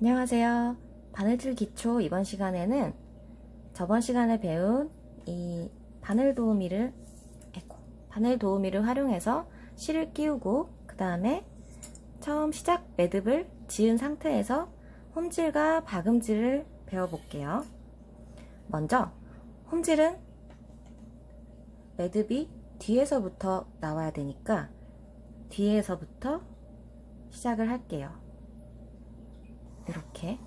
안녕하세요. 바늘질 기초 이번 시간에는 저번 시간에 배운 이 바늘 도우미를 아이고, 바늘 도우미를 활용해서 실을 끼우고 그 다음에 처음 시작 매듭을 지은 상태에서 홈질과 박음질을 배워볼게요. 먼저 홈질은 매듭이 뒤에서부터 나와야 되니까 뒤에서부터 시작을 할게요. 이렇게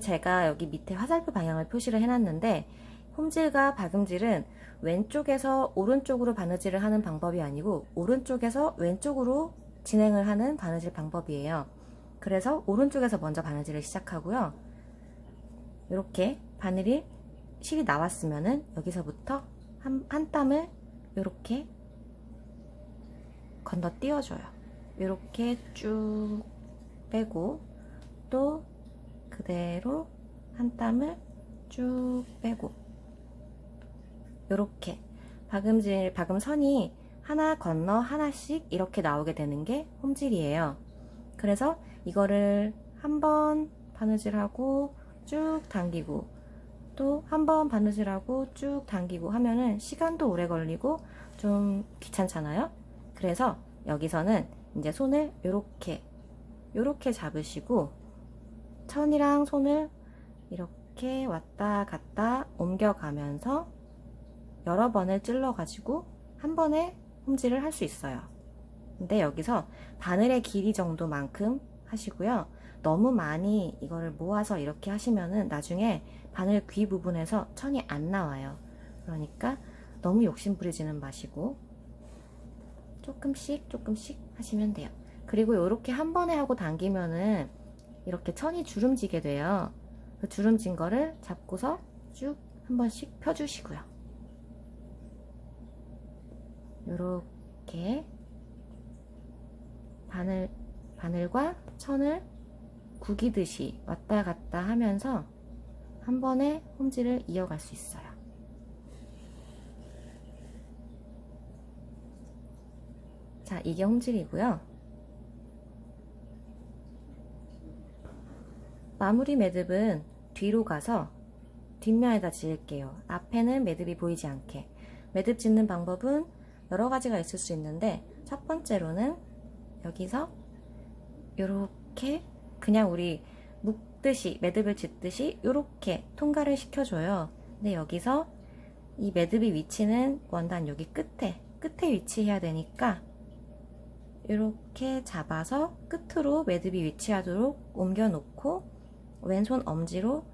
제가 여기 밑에 화살표 방향을 표시를 해놨는데 홈질과 박음질은 왼쪽에서 오른쪽으로 바느질을 하는 방법이 아니고 오른쪽에서 왼쪽으로 진행을 하는 바느질 방법이에요. 그래서 오른쪽에서 먼저 바느질을 시작하고요. 이렇게 바늘이 실이 나왔으면은 여기서부터 한, 한 땀을 이렇게 건너 띄워줘요. 이렇게 쭉 빼고 또 그대로 한 땀을 쭉 빼고 이렇게 박음질 박음선이 하나 건너 하나씩 이렇게 나오게 되는 게 홈질이에요. 그래서 이거를 한 번 바느질하고 쭉 당기고 또 한 번 바느질하고 쭉 당기고 하면은 시간도 오래 걸리고 좀 귀찮잖아요. 그래서 여기서는 이제 손을 이렇게 이렇게 잡으시고 천이랑 손을 이렇게 왔다 갔다 옮겨가면서 여러 번을 찔러 가지고 한 번에 홈질을 할 수 있어요. 근데 여기서 바늘의 길이 정도만큼 하시고요. 너무 많이 이거를 모아서 이렇게 하시면은 나중에 바늘 귀 부분에서 천이 안 나와요. 그러니까 너무 욕심 부리지는 마시고 조금씩 조금씩 하시면 돼요. 그리고 이렇게 한 번에 하고 당기면은 이렇게 천이 주름지게 돼요. 그 주름진 거를 잡고서 쭉 한 번씩 펴주시고요. 이렇게 바늘, 바늘과 천을 구기듯이 왔다 갔다 하면서 한 번에 홈질을 이어갈 수 있어요. 자, 이게 홈질이고요. 마무리 매듭은 뒤로 가서 뒷면에다 지을게요. 앞에는 매듭이 보이지 않게. 매듭 짓는 방법은 여러 가지가 있을 수 있는데 첫 번째로는 여기서 이렇게 그냥 우리 묶듯이 매듭을 짓듯이 이렇게 통과를 시켜줘요. 근데 여기서 이 매듭의 위치는 원단 여기 끝에 끝에 위치해야 되니까 이렇게 잡아서 끝으로 매듭이 위치하도록 옮겨 놓고 왼손 엄지로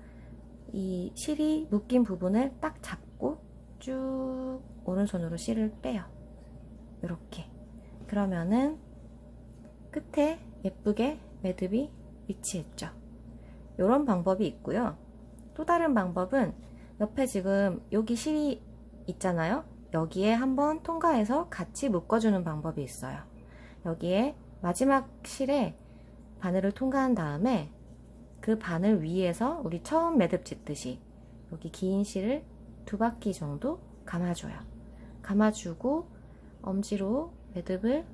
이 실이 묶인 부분을 딱 잡고 쭉 오른손으로 실을 빼요. 이렇게. 그러면은 끝에 예쁘게 매듭이 위치했죠. 이런 방법이 있고요. 또 다른 방법은 옆에 지금 여기 실이 있잖아요. 여기에 한번 통과해서 같이 묶어주는 방법이 있어요. 여기에 마지막 실에 바늘을 통과한 다음에 그 바늘 위에서 우리 처음 매듭 짓듯이 여기 긴 실을 두 바퀴 정도 감아줘요. 감아주고 엄지로 매듭을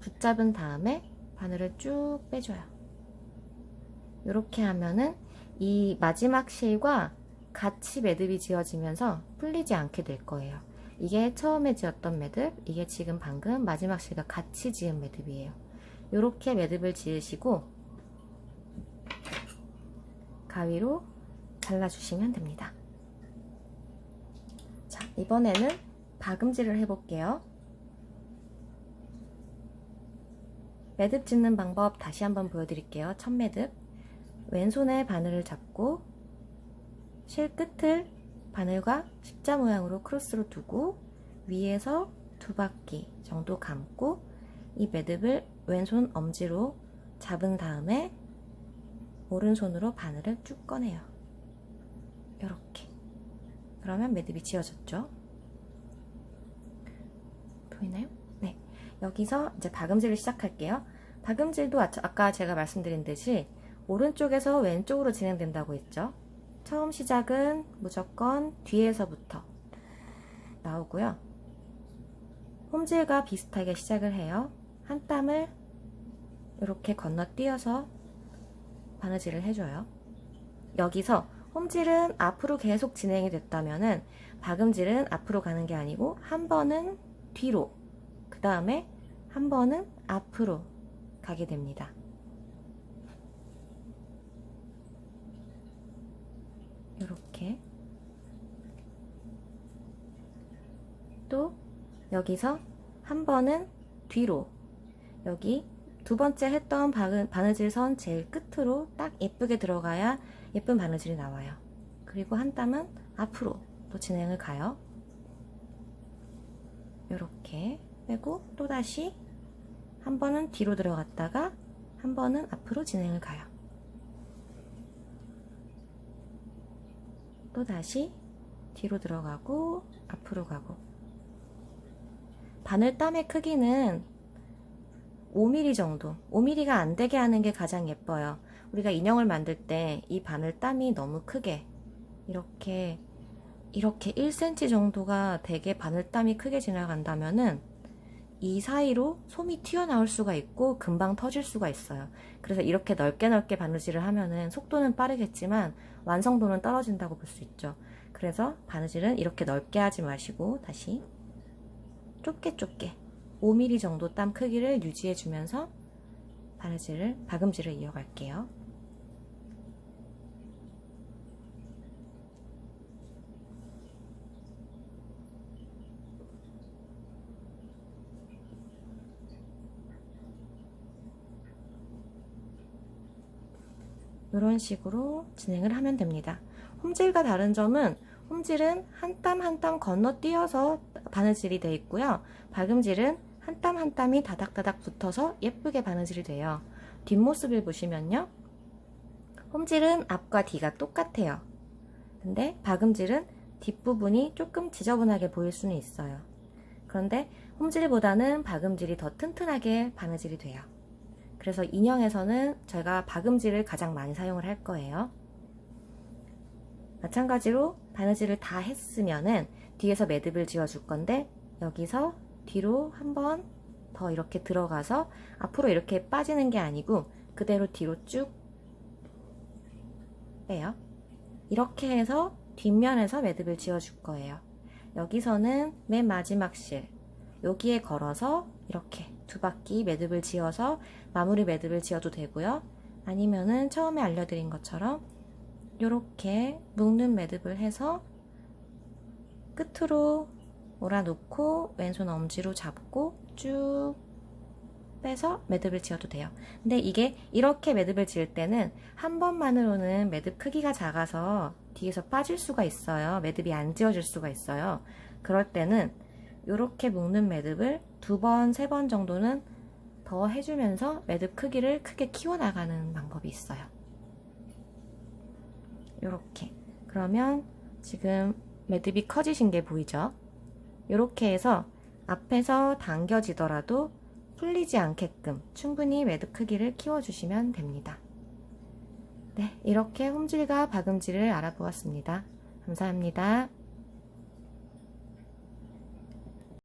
붙잡은 다음에 바늘을 쭉 빼줘요. 이렇게 하면은 이 마지막 실과 같이 매듭이 지어지면서 풀리지 않게 될 거예요. 이게 처음에 지었던 매듭, 이게 지금 방금 마지막 실과 같이 지은 매듭이에요. 이렇게 매듭을 지으시고 가위로 잘라주시면 됩니다. 자, 이번에는 박음질을 해볼게요. 매듭 짓는 방법 다시 한번 보여드릴게요. 첫 매듭. 왼손에 바늘을 잡고 실 끝을 바늘과 십자 모양으로 크로스로 두고 위에서 두 바퀴 정도 감고 이 매듭을 왼손 엄지로 잡은 다음에 오른손으로 바늘을 쭉 꺼내요. 이렇게. 그러면 매듭이 지어졌죠. 보이나요? 네. 여기서 이제 박음질을 시작할게요. 박음질도 아까 제가 말씀드린 듯이 오른쪽에서 왼쪽으로 진행된다고 했죠. 처음 시작은 무조건 뒤에서부터 나오고요. 홈질과 비슷하게 시작을 해요. 한 땀을 이렇게 건너뛰어서 바느질을 해줘요. 여기서 홈질은 앞으로 계속 진행이 됐다면은 박음질은 앞으로 가는 게 아니고 한 번은 뒤로, 그 다음에 한 번은 앞으로 가게 됩니다. 이렇게 또 여기서 한 번은 뒤로 여기 두 번째 했던 바느- 바느질 선 제일 끝으로 딱 예쁘게 들어가야 예쁜 바느질이 나와요. 그리고 한 땀은 앞으로 또 진행을 가요. 이렇게 빼고 또 다시 한 번은 뒤로 들어갔다가 한 번은 앞으로 진행을 가요. 또 다시 뒤로 들어가고 앞으로 가고 바늘 땀의 크기는 5mm 정도. 5mm가 안 되게 하는 게 가장 예뻐요. 우리가 인형을 만들 때 이 바늘 땀이 너무 크게 이렇게 이렇게 1cm 정도가 되게 바늘 땀이 크게 지나간다면은 이 사이로 솜이 튀어나올 수가 있고 금방 터질 수가 있어요. 그래서 이렇게 넓게 넓게 바느질을 하면은 속도는 빠르겠지만 완성도는 떨어진다고 볼 수 있죠. 그래서 바느질은 이렇게 넓게 하지 마시고 다시 좁게 좁게 5mm 정도 땀 크기를 유지해 주면서 바느질을 박음질을 이어갈게요. 이런 식으로 진행을 하면 됩니다. 홈질과 다른 점은 홈질은 한 땀 한 땀 건너뛰어서 바느질이 되어 있고요. 박음질은 한 땀 한 땀이 다닥다닥 붙어서 예쁘게 바느질이 돼요. 뒷모습을 보시면요. 홈질은 앞과 뒤가 똑같아요. 근데 박음질은 뒷부분이 조금 지저분하게 보일 수는 있어요. 그런데 홈질보다는 박음질이 더 튼튼하게 바느질이 돼요. 그래서 인형에서는 제가 박음질을 가장 많이 사용을 할 거예요. 마찬가지로 바느질을 다 했으면은 뒤에서 매듭을 지어 줄 건데 여기서 뒤로 한 번 더 이렇게 들어가서 앞으로 이렇게 빠지는 게 아니고 그대로 뒤로 쭉 빼요. 이렇게 해서 뒷면에서 매듭을 지어 줄 거예요. 여기서는 맨 마지막 실 여기에 걸어서 이렇게 두 바퀴 매듭을 지어서 마무리 매듭을 지어도 되고요. 아니면은 처음에 알려드린 것처럼 이렇게 묶는 매듭을 해서 끝으로 몰아놓고 왼손 엄지로 잡고 쭉 빼서 매듭을 지어도 돼요. 근데 이게 이렇게 매듭을 지을 때는 한 번만으로는 매듭 크기가 작아서 뒤에서 빠질 수가 있어요. 매듭이 안 지어질 수가 있어요. 그럴 때는 이렇게 묶는 매듭을 두 번, 세 번 정도는 더 해주면서 매듭 크기를 크게 키워나가는 방법이 있어요. 이렇게 그러면 지금 매듭이 커지신 게 보이죠? 이렇게 해서 앞에서 당겨지더라도 풀리지 않게끔 충분히 매듭 크기를 키워주시면 됩니다. 네, 이렇게 홈질과 박음질을 알아보았습니다. 감사합니다.